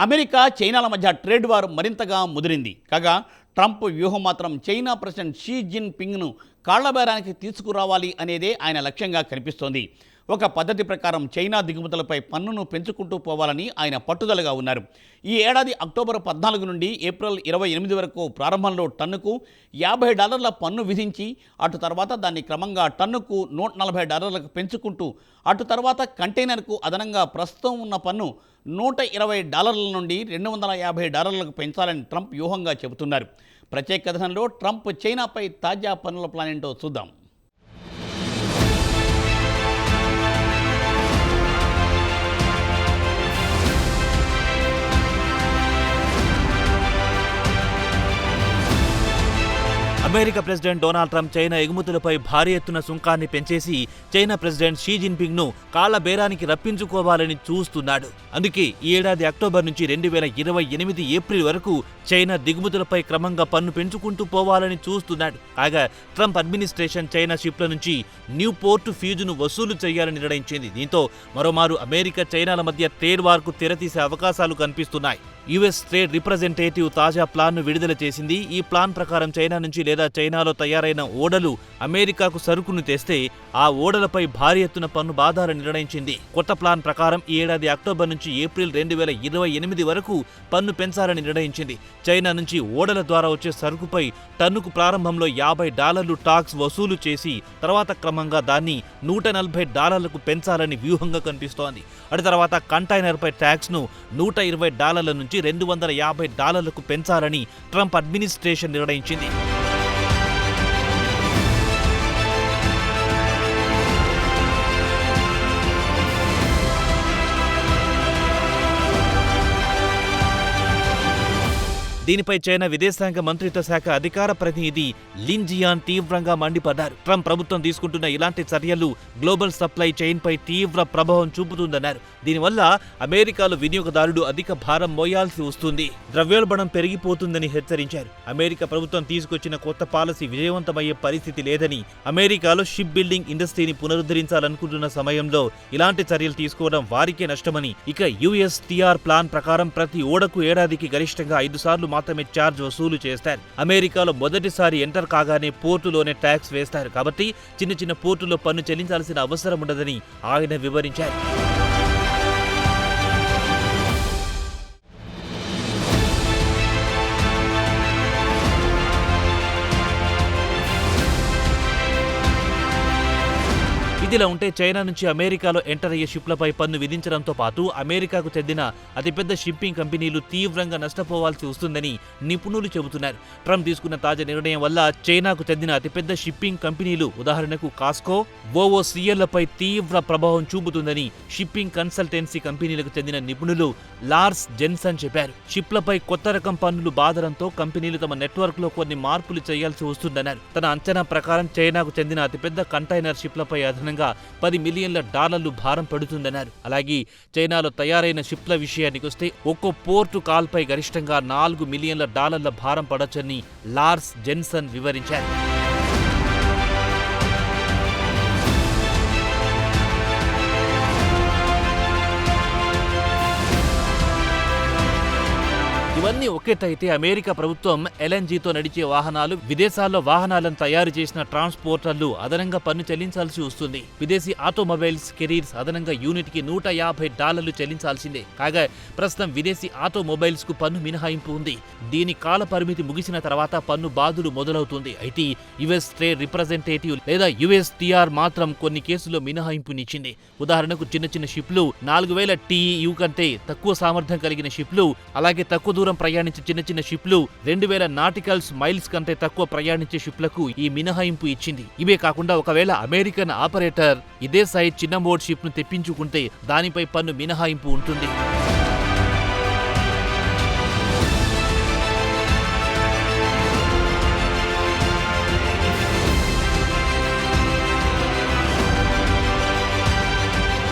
America చైనాల మధ్య trade war మరింతగా ముదిరింది. కాగా ట్రంప్ వ్యూహం మాత్రం చైనా ప్రెసిడెంట్ షీ జిన్ పింగ్ను కాళ్ళబేరానికి తీసుకురావాలి అనేదే ఆయన లక్ష్యంగా కనిపిస్తోంది. ఒక పద్ధతి ప్రకారం చైనా దిగుమతులపై పన్నును పెంచుకుంటూ పోవాలని ఆయన పట్టుదలగా ఉన్నారు. ఈ ఏడాది అక్టోబర్ పద్నాలుగు నుండి ఏప్రిల్ ఇరవై ఎనిమిది వరకు ప్రారంభంలో టన్నుకు యాభై డాలర్ల పన్ను విధించి అటు తర్వాత దాన్ని క్రమంగా టన్నుకు నూట నలభై డాలర్లకు పెంచుకుంటూ అటు తర్వాత కంటైనర్కు అదనంగా ప్రస్తుతం ఉన్న పన్ను నూట ఇరవై డాలర్ల నుండి రెండు వందల యాభై డాలర్లకు పెంచాలని ట్రంప్ వ్యూహంగా చెబుతున్నారు. ప్రత్యేక కథనంలో ట్రంప్ చైనాపై తాజా పన్నుల ప్లాన్ ఏంటో చూద్దాం. America president Donald Trump China ఎగుమతులపై భారీ ఎత్తున సుంకాన్ని పెంచేసి చైనా ప్రెసిడెంట్ షీ జిన్పింగ్ను కాళ్ళ బేరానికి రప్పించుకోవాలని చూస్తున్నాడు. అందుకే ఈ ఏడాది అక్టోబర్ నుంచి రెండు వేల ఇరవై ఎనిమిది ఏప్రిల్ వరకు చైనా దిగుమతులపై క్రమంగా పన్ను పెంచుకుంటూ పోవాలని చూస్తున్నాడు. కాగా ట్రంప్ అడ్మినిస్ట్రేషన్ చైనా షిప్ల నుంచి న్యూ పోర్ట్ ఫీజును వసూలు చేయాలని నిర్ణయించింది. దీంతో మరోమారు అమెరికా చైనాల మధ్య ట్రేడ్ వార్కు తెరతీసే అవకాశాలు కనిపిస్తున్నాయి. యుఎస్ ట్రేడ్ రిప్రజెంటేటివ్ తాజా ప్లాన్ను విడుదల చేసింది. ఈ ప్లాన్ ప్రకారం చైనా నుంచి లేదా చైనాలో తయారైన ఓడలు అమెరికాకు సరుకును తెస్తే ఆ ఓడలపై భారీ ఎత్తున పన్ను బాధాలని నిర్ణయించింది. కొత్త ప్లాన్ ప్రకారం ఈ ఏడాది అక్టోబర్ నుంచి ఏప్రిల్ రెండు వేల ఇరవై ఎనిమిది వరకు పన్ను పెంచాలని నిర్ణయించింది. చైనా నుంచి ఓడల ద్వారా వచ్చే సరుకుపై టన్నుకు ప్రారంభంలో యాభై డాలర్లు టాక్స్ వసూలు చేసి తర్వాత క్రమంగా దాన్ని నూట నలభై డాలర్లకు పెంచాలని వ్యూహంగా కనిపిస్తోంది. అటు తర్వాత కంటైనర్పై ట్యాక్స్ను నూట ఇరవై డాలర్ల నుంచి రెండు వందల యాభై డాలర్లకు పెంచాలని ట్రంప్ అడ్మినిస్ట్రేషన్ నిర్ణయించింది. దీనిపై చైనా విదేశాంగ మంత్రిత్వ శాఖ అధికార ప్రతినిధి లిన్ జియాన్ తీవ్రంగా మండిపడ్డారు. ట్రంప్ ప్రభుత్వం తీసుకుంటున్న ఇలాంటి చర్యలు గ్లోబల్ సప్లై చైన్ పై తీవ్ర ప్రభావం చూపుతుందన్నారు. దీనివల్ల అమెరికాలో వినియోగదారుడు అధిక భారం మోయాల్సి వస్తుంది. ద్రవ్యోల్బణం పెరిగిపోతుందని హెచ్చరించారు. అమెరికా ప్రభుత్వం తీసుకొచ్చిన కొత్త పాలసీ విజయవంతమయ్యే పరిస్థితి లేదని అమెరికాలో షిప్ బిల్డింగ్ ఇండస్ట్రీని పునరుద్ధరించాలనుకుంటున్న సమయంలో ఇలాంటి చర్యలు తీసుకోవడం వారికే నష్టమని ఇక యుఎస్టీఆర్ ప్లాన్ ప్రకారం ప్రతి ఓడకు ఏడాదికి గరిష్టంగా ఐదు సార్లు మాత్రమే ఛార్జ్ వసూలు చేస్తారు. అమెరికాలో మొదటిసారి ఎంటర్ కాగానే పోర్టులోనే ట్యాక్స్ వేస్తారు. కాబట్టి చిన్న చిన్న పోర్టులో పన్ను చెల్లించాల్సిన అవసరం ఉండదని ఆయన వివరించారు. ఇదిలా ఉంటే చైనా నుంచి అమెరికాలో ఎంటర్ అయ్యే షిప్లపై పన్ను విధించడంతో పాటు అమెరికాకు చెందిన అతిపెద్ద షిప్పింగ్ కంపెనీలు తీవ్రంగా నష్టపోవాల్సి వస్తుందని నిపుణులు చెబుతున్నారు. ట్రంప్ తీసుకున్న తాజా నిర్ణయం వల్ల చైనాకు చెందిన అతిపెద్ద షిప్పింగ్ కంపెనీలు ఉదాహరణకు కాస్కో ఓఓసీఎల్లపై తీవ్ర ప్రభావం చూపుతుందని షిప్పింగ్ కన్సల్టెన్సీ కంపెనీలకు చెందిన నిపుణులు లార్స్ జెన్సన్ చెప్పారు. షిప్లపై కొత్త రకం పన్నులు బాధడంతో కంపెనీలు తమ నెట్వర్క్లో కొన్ని మార్పులు చేయాల్సి వస్తుందన్నారు. తన అంచనా ప్రకారం చైనాకు చెందిన అతిపెద్ద కంటైనర్ షిప్లపై అదనంగా పది మిలియన్ల డాలర్లు భారం పడుతుందన్నారు. అలాగే చైనాలో తయారైన షిప్ల విషయానికి వస్తే ఒక్కో పోర్టు కాల్పై గరిష్టంగా నాలుగు మిలియన్ల డాలర్ల భారం పడొచ్చని లార్స్ జెన్సన్ వివరించారు. ఇవన్నీ ఒకేటైతే అమెరికా ప్రభుత్వం ఎల్ఎన్జీతో నడిచే వాహనాలు విదేశాల్లో వాహనాలను తయారు చేసిన ట్రాన్స్పోర్టర్లు అదనంగా పన్ను చెల్లించాల్సి వస్తుంది. విదేశీ ఆటోమొబైల్స్ కెరీర్స్ అదనంగా యూనిట్కి నూట యాభై డాలర్లు చెల్లించాల్సిందే. కాగా ప్రస్తుతం విదేశీ ఆటోమొబైల్స్కు పన్ను మినహాయింపు ఉంది. దీని కాల పరిమితి ముగిసిన తర్వాత పన్ను బాధుడు మొదలవుతుంది. అయితే యుఎస్ ట్రేడ్ రిప్రజెంటేటివ్ లేదా యుఎస్ టిఆర్ మాత్రం కొన్ని కేసుల్లో మినహాయింపునిచ్చింది. ఉదాహరణకు చిన్న చిన్న షిప్లు నాలుగు వేల టీయు కంటే తక్కువ సామర్థ్యం కలిగిన షిప్లు అలాగే తక్కువ దూరం ప్రయాణించే చిన్న చిన్న షిప్లు రెండు వేల నాటికల్స్ మైల్స్ కంటే తక్కువ ప్రయాణించే షిప్లకు ఈ మినహాయింపు ఇచ్చింది. ఇవే కాకుండా ఒకవేళ అమెరికన్ ఆపరేటర్ ఇదే సైజ్ చిన్న మోడ్ షిప్ను తెప్పించుకుంటే దానిపై పన్ను మినహాయింపు ఉంటుంది.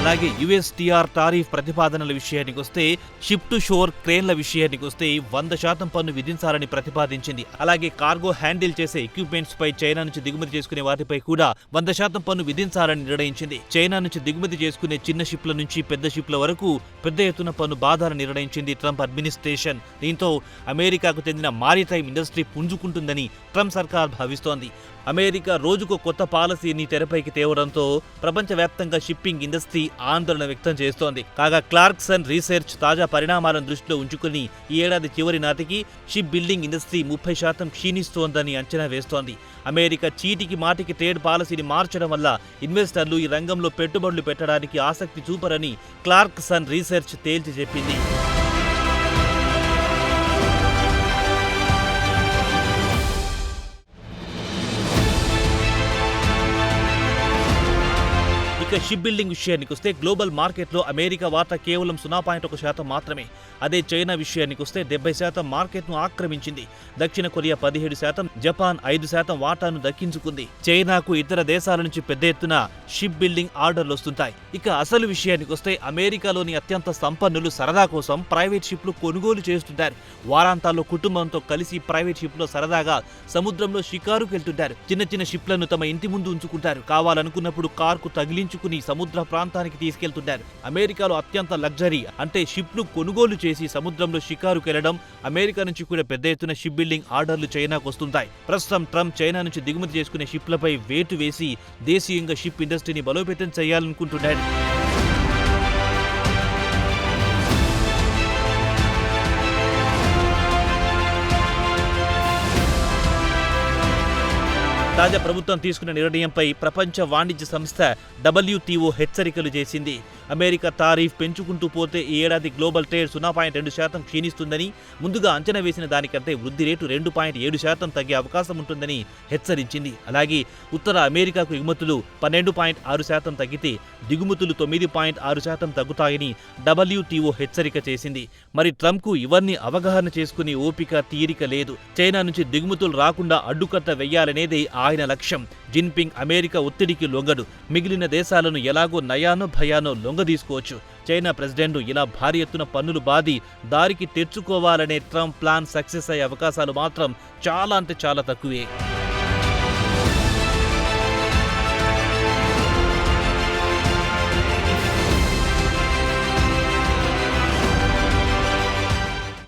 అలాగే యుఎస్టీఆర్ టారిఫ్ ప్రతిపాదనల విషయానికి వస్తే షిప్ టు షోర్ క్రేన్ల విషయానికి వస్తే వంద శాతం పన్ను విధించాలని ప్రతిపాదించింది. అలాగే కార్గో హ్యాండిల్ చేసే ఎక్విప్మెంట్స్ పై చైనా నుంచి దిగుమతి చేసుకునే వాటిపై కూడా వంద శాతం పన్ను విధించాలని నిర్ణయించింది. చైనా నుంచి దిగుమతి చేసుకునే చిన్న షిప్ల నుంచి పెద్ద షిప్ల వరకు పెద్ద ఎత్తున పన్ను బాధాలను నిర్ణయించింది ట్రంప్ అడ్మినిస్ట్రేషన్. దీంతో అమెరికాకు చెందిన మారిటైమ్ ఇండస్ట్రీ పుంజుకుంటుందని ట్రంప్ సర్కార్ భావిస్తోంది. అమెరికా రోజుకు కొత్త పాలసీని తెరపైకి తేవడంతో ప్రపంచవ్యాప్తంగా షిప్పింగ్ ఇండస్ట్రీ ఆందోళన వ్యక్తం చేస్తోంది. కాగా క్లార్క్సన్ రీసెర్చ్ తాజా పరిణామాలను దృష్టిలో ఉంచుకుని ఈ ఏడాది చివరి నాటికి షిప్ బిల్డింగ్ ఇండస్ట్రీ ముప్పై శాతం క్షీణిస్తోందని అంచనా వేస్తోంది. అమెరికా చీటికి మాటికి ట్రేడ్ పాలసీని మార్చడం వల్ల ఇన్వెస్టర్లు ఈ రంగంలో పెట్టుబడులు పెట్టడానికి ఆసక్తి చూపరని క్లార్క్సన్ రీసెర్చ్ తేల్చి చెప్పింది. ఇక షిప్ బిల్డింగ్ విషయానికి వస్తే గ్లోబల్ మార్కెట్లో అమెరికా వాటా కేవలం సున్నా పాయింట్ ఒక శాతం మాత్రమే. అదే చైనా విషయానికి వస్తే డెబ్బై శాతం మార్కెట్ను ఆక్రమించింది. దక్షిణ కొరియా పదిహేడు శాతం జపాన్ ఐదు శాతం వాటాను దక్కించుకుంది. చైనాకు ఇతర దేశాల నుంచి పెద్ద ఎత్తున షిప్ బిల్డింగ్ ఆర్డర్లు వస్తుంటాయి. ఇక అసలు విషయానికి వస్తే అమెరికాలోని అత్యంత సంపన్నులు సరదా కోసం ప్రైవేట్ షిప్లు కొనుగోలు చేస్తుంటారు. వారాంతాల్లో కుటుంబంతో కలిసి ప్రైవేట్ షిప్లో సరదాగా సముద్రంలో షికారుకు వెళ్తుంటారు చిన్న చిన్న షిప్లను తమ ఇంటి ముందు ఉంచుకుంటారు. కావాలనుకున్నప్పుడు కార్కు తీసుకుని సముద్ర ప్రాంతానికి తీసుకెళ్తుంటారు. అమెరికాలో అత్యంత లగ్జరీ అంటే షిప్ను కొనుగోలు చేసి సముద్రంలో షికారుకెళ్ళడం అమెరికా నుంచి కూడా పెద్ద ఎత్తున షిప్ బిల్డింగ్ ఆర్డర్లు చైనాకు వస్తుంటాయి. ప్రస్తుతం ట్రంప్ చైనా నుంచి దిగుమతి చేసుకునే షిప్లపై వేటు వేసి దేశీయంగా షిప్ ఇండస్ట్రీని బలోపేతం చేయాలనుకుంటున్నాడు. తాజా ప్రభుత్వం తీసుకున్న నిర్ణయంపై ప్రపంచ వాణిజ్య సంస్థ డబ్ల్యూటీఓ హెచ్చరికలు చేసింది. అమెరికా తారీఫ్ పెంచుకుంటూ పోతే ఈ ఏడాది గ్లోబల్ ట్రేడ్ సున్నా పాయింట్ రెండు శాతం క్షీణిస్తుందని ముందుగా అంచనా వేసిన దానికంటే వృద్ధి రేటు రెండు పాయింట్ ఏడు శాతం తగ్గే అవకాశం ఉంటుందని హెచ్చరించింది. అలాగే ఉత్తర అమెరికాకు ఎగుమతులు పన్నెండు పాయింట్ ఆరు శాతం తగ్గితే దిగుమతులు తొమ్మిది పాయింట్ ఆరు శాతం తగ్గుతాయని డబ్ల్యూటీఓ హెచ్చరిక చేసింది. మరి ట్రంప్కు ఇవన్నీ అవగాహన చేసుకునే ఓపిక తీరిక లేదు. చైనా నుంచి దిగుమతులు రాకుండా అడ్డుకట్ట వెయ్యాలనేదే ఆయన లక్ష్యం జిన్పింగ్ అమెరికా ఒత్తిడికి లొంగడు మిగిలిన దేశాలను ఎలాగో నయానో భయానో లొంగదీసుకోవచ్చు. చైనా ప్రెసిడెంట్ ఇలా భారీ ఎత్తున పన్నులు బాది దారికి తెచ్చుకోవాలనే ట్రంప్ ప్లాన్ సక్సెస్ అయ్యే అవకాశాలు మాత్రం చాలా అంటే చాలా తక్కువే.